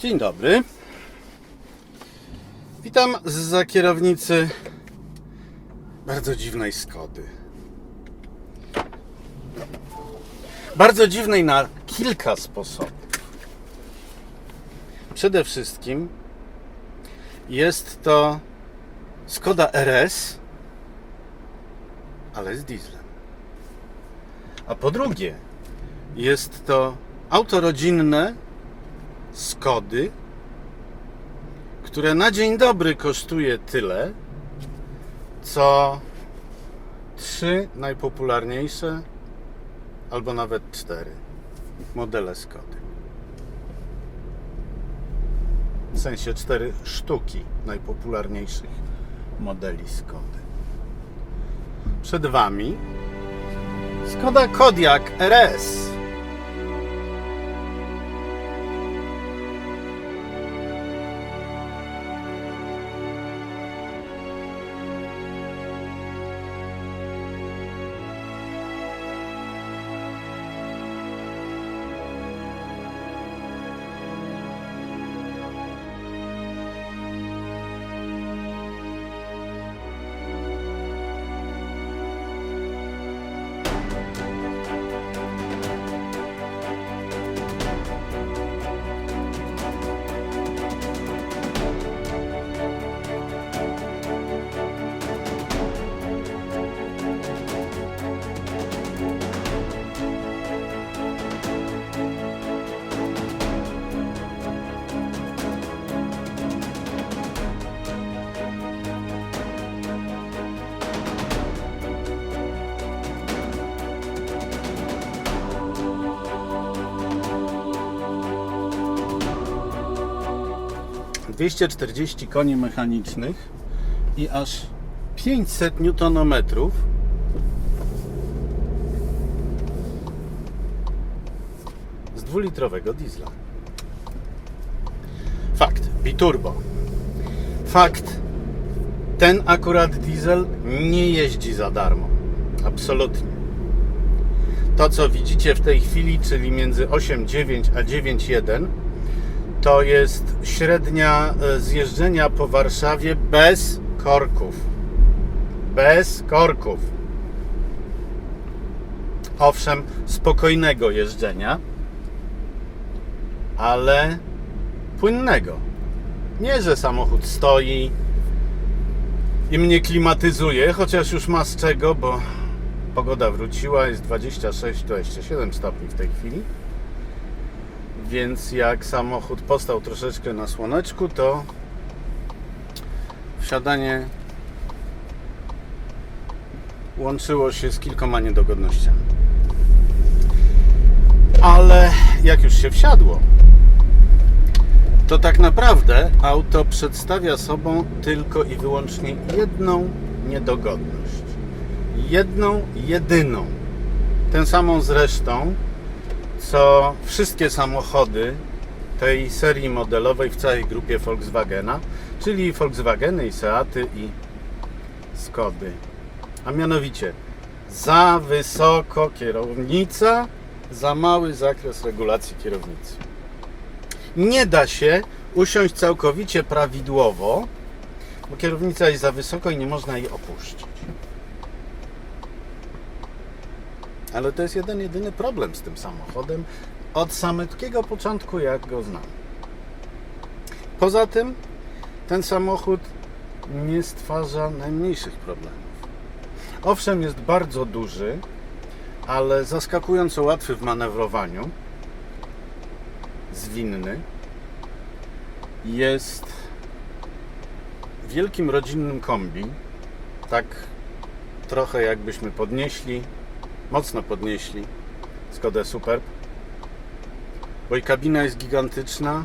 Dzień dobry. Witam za kierownicy bardzo dziwnej Skody. Bardzo dziwnej na kilka sposobów. Przede wszystkim jest to Skoda RS, ale z dieslem. A po drugie, jest to auto rodzinne Skody, które na dzień dobry kosztuje tyle, co trzy najpopularniejsze, albo nawet cztery modele Skody. W sensie cztery sztuki najpopularniejszych modeli Skody. Przed Wami Skoda Kodiaq RS. Dwieście czterdzieści koni mechanicznych i aż 500 Nm z dwulitrowego diesla. Fakt, biturbo. Fakt, ten akurat diesel nie jeździ za darmo. Absolutnie. To, co widzicie w tej chwili, czyli między 8,9 a 9,1, to jest średnia e, zjeżdżenia po Warszawie bez korków. Bez korków. Owszem, spokojnego jeżdżenia, ale płynnego. Nie, że samochód stoi i mnie klimatyzuje, chociaż już ma z czego, bo pogoda wróciła, jest 26-27 stopni w tej chwili. Więc jak samochód postał troszeczkę na słoneczku, to wsiadanie łączyło się z kilkoma niedogodnościami. Ale jak już się wsiadło, to tak naprawdę auto przedstawia sobą tylko i wyłącznie jedną niedogodność. Jedną, jedyną. Tę samą zresztą, co wszystkie samochody tej serii modelowej w całej grupie Volkswagena, czyli Volkswageny i Seaty i Skody. A mianowicie za wysoko kierownica, za mały zakres regulacji kierownicy. Nie da się usiąść całkowicie prawidłowo, bo kierownica jest za wysoko i nie można jej opuścić. Ale to jest jeden, jedyny problem z tym samochodem od samego początku, jak go znam. Poza tym, ten samochód nie stwarza najmniejszych problemów. Owszem, jest bardzo duży, ale zaskakująco łatwy w manewrowaniu. Zwinny. Jest wielkim rodzinnym kombi. Tak trochę jakbyśmy podnieśli mocno podnieśli Skodę Superb, bo i kabina jest gigantyczna,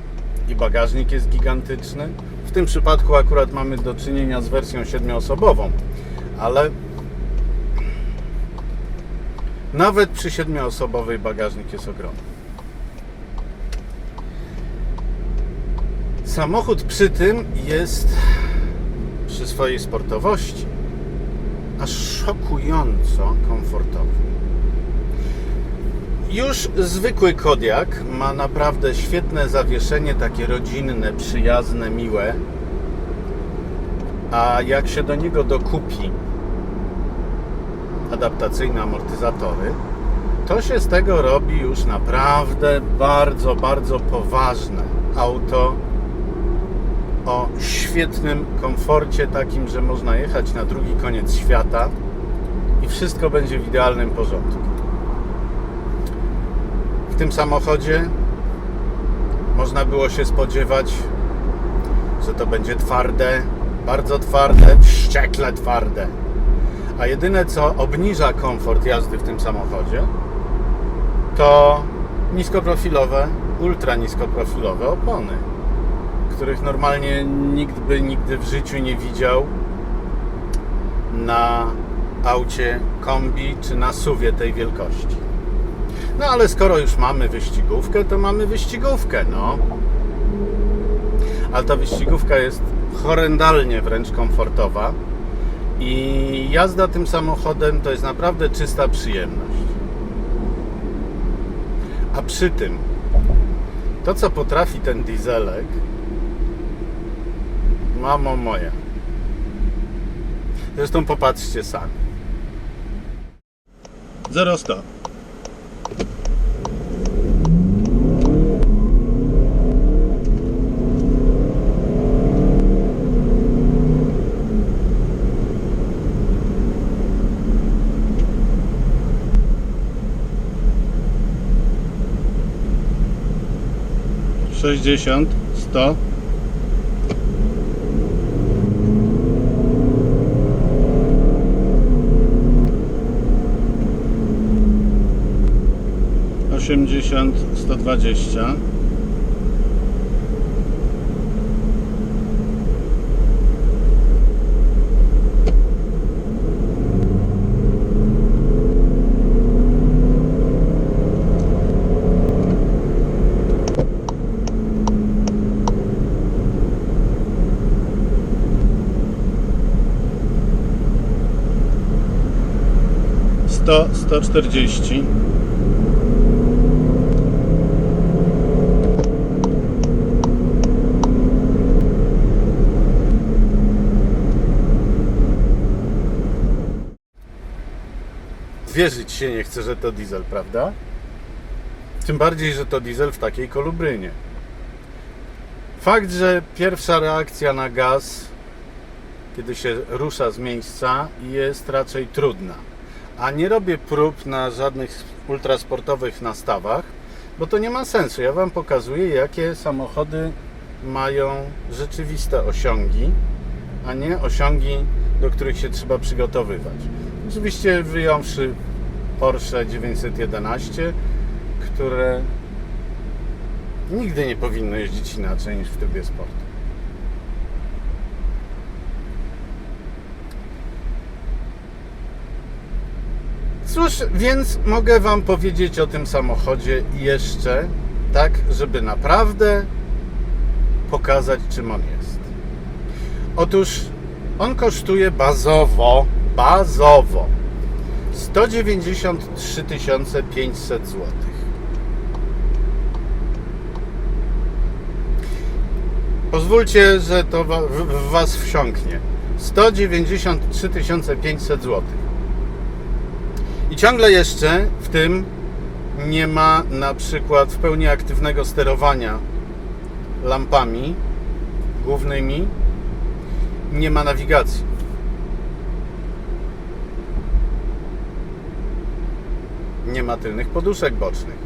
i bagażnik jest gigantyczny. W tym przypadku akurat mamy do czynienia z wersją siedmioosobową, ale nawet przy siedmioosobowej bagażnik jest ogromny. Samochód przy tym jest przy swojej sportowości aż szokująco komfortowy. Już zwykły Kodiak ma naprawdę świetne zawieszenie, takie rodzinne, przyjazne, miłe. A jak się do niego dokupi adaptacyjne amortyzatory, to się z tego robi już naprawdę bardzo, bardzo poważne auto o świetnym komforcie, takim, że można jechać na drugi koniec świata i wszystko będzie w idealnym porządku. W tym samochodzie można było się spodziewać, że to będzie twarde, bardzo twarde, wściekle twarde. A jedyne co obniża komfort jazdy w tym samochodzie, to niskoprofilowe, ultra niskoprofilowe opony, których normalnie nikt by nigdy w życiu nie widział na aucie kombi czy na suwie tej wielkości. No ale skoro już mamy wyścigówkę, to mamy wyścigówkę, no. Ale ta wyścigówka jest horrendalnie wręcz komfortowa i jazda tym samochodem to jest naprawdę czysta przyjemność. A przy tym, to co potrafi ten dieselek, mamo moja. Zresztą popatrzcie sami. 0 60, 100. Osiemdziesiąt, sto dwadzieścia. Sto, sto czterdzieści. Wierzyć się nie chce, że to diesel, prawda? Tym bardziej, że to diesel w takiej kolubrynie. Fakt, że pierwsza reakcja na gaz, kiedy się rusza z miejsca, jest raczej trudna. A nie robię prób na żadnych ultrasportowych nastawach, bo to nie ma sensu. Ja Wam pokazuję, jakie samochody mają rzeczywiste osiągi, a nie osiągi, do których się trzeba przygotowywać. Oczywiście wyjąwszy Porsche 911, które nigdy nie powinno jeździć inaczej niż w trybie sportu. Cóż, więc mogę Wam powiedzieć o tym samochodzie jeszcze, tak, żeby naprawdę pokazać, czym on jest. Otóż on kosztuje bazowo, bazowo 193 500 zł. Pozwólcie, że to w Was wsiąknie. 193 500 zł. I ciągle jeszcze w tym nie ma na przykład w pełni aktywnego sterowania lampami głównymi, nie ma nawigacji. Nie ma tylnych poduszek bocznych.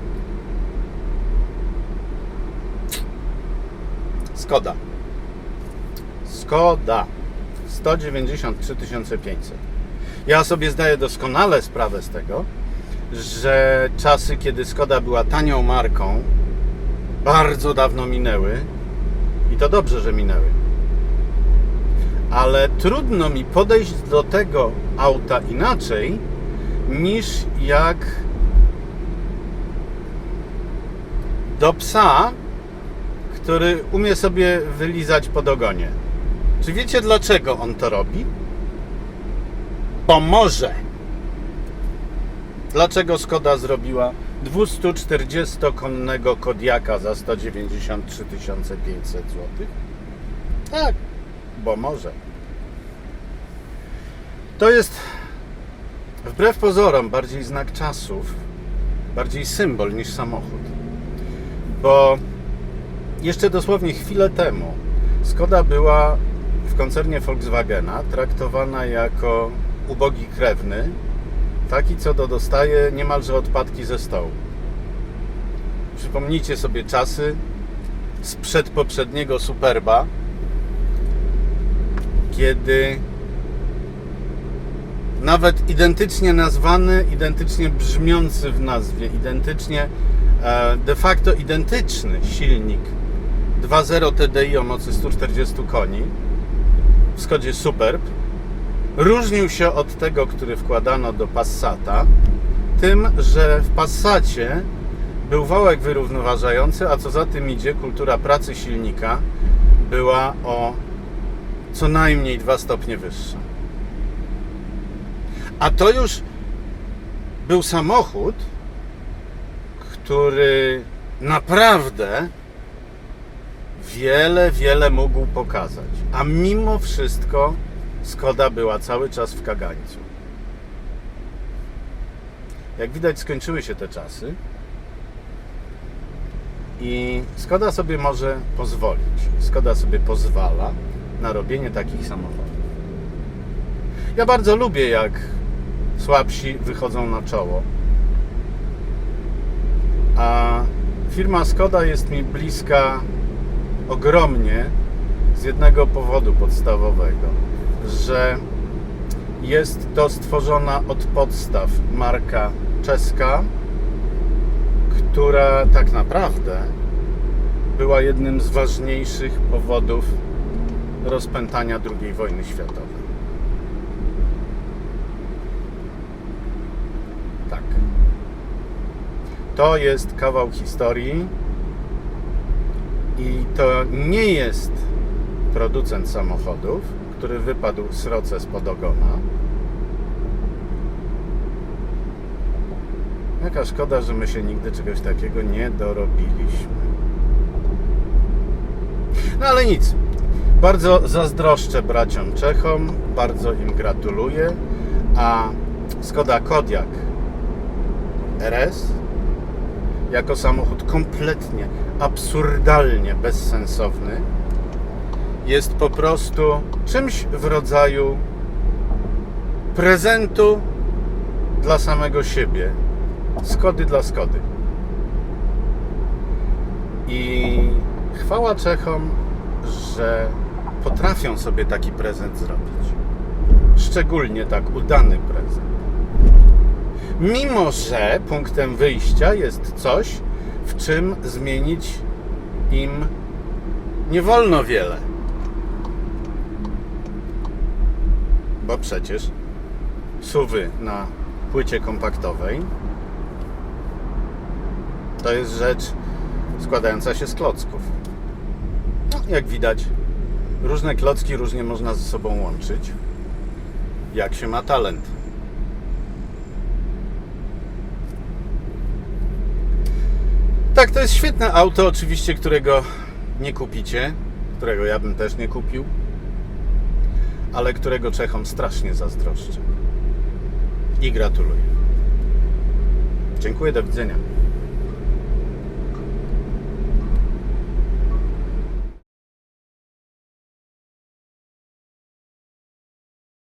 Skoda. Skoda. 193 500. Ja sobie zdaję doskonale sprawę z tego, że czasy, kiedy Skoda była tanią marką, bardzo dawno minęły i to dobrze, że minęły. Ale trudno mi podejść do tego auta inaczej niż jak do psa, który umie sobie wylizać pod ogonie. Czy wiecie dlaczego on to robi? Pomoże. Dlaczego Skoda zrobiła 240-konnego Kodiaka za 193 500 zł? Tak, bo może. To jest wbrew pozorom bardziej znak czasów, bardziej symbol niż samochód. Bo jeszcze dosłownie chwilę temu Skoda była w koncernie Volkswagena traktowana jako ubogi krewny, taki co do dostaje niemalże odpadki ze stołu. Przypomnijcie sobie czasy sprzed poprzedniego Superba, kiedy nawet identycznie nazwany, identycznie brzmiący w nazwie, identycznie e, de facto identyczny silnik 2.0 TDI o mocy 140 koni w Skodzie Superb różnił się od tego, który wkładano do Passata tym, że w Passacie był wałek wyrównoważający, a co za tym idzie, kultura pracy silnika była o co najmniej dwa stopnie wyższa. A to już był samochód, który naprawdę wiele, wiele mógł pokazać. A mimo wszystko Skoda była cały czas w kagańcu. Jak widać, skończyły się te czasy. I Skoda sobie może pozwolić. Skoda sobie pozwala na robienie takich samochodów. Ja bardzo lubię, jak słabsi wychodzą na czoło. A firma Skoda jest mi bliska ogromnie z jednego powodu podstawowego, że jest to stworzona od podstaw marka czeska, która tak naprawdę była jednym z ważniejszych powodów rozpętania II wojny światowej. Tak. To jest kawał historii i to nie jest producent samochodów, który wypadł sroce spod ogona. Jaka szkoda, że my się nigdy czegoś takiego nie dorobiliśmy. No ale nic. Bardzo zazdroszczę braciom Czechom, bardzo im gratuluję, a Skoda Kodiaq RS jako samochód kompletnie, absurdalnie bezsensowny jest po prostu czymś w rodzaju prezentu dla samego siebie. Skody dla Skody. I chwała Czechom, że potrafią sobie taki prezent zrobić. Szczególnie tak udany prezent. Mimo, że punktem wyjścia jest coś, w czym zmienić im nie wolno wiele. Bo przecież suwy na płycie kompaktowej to jest rzecz składająca się z klocków. No, jak widać, różne klocki różnie można ze sobą łączyć, jak się ma talent. Tak, to jest świetne auto, oczywiście, którego nie kupicie, którego ja bym też nie kupił, ale którego Czechom strasznie zazdroszczę. I gratuluję. Dziękuję, do widzenia.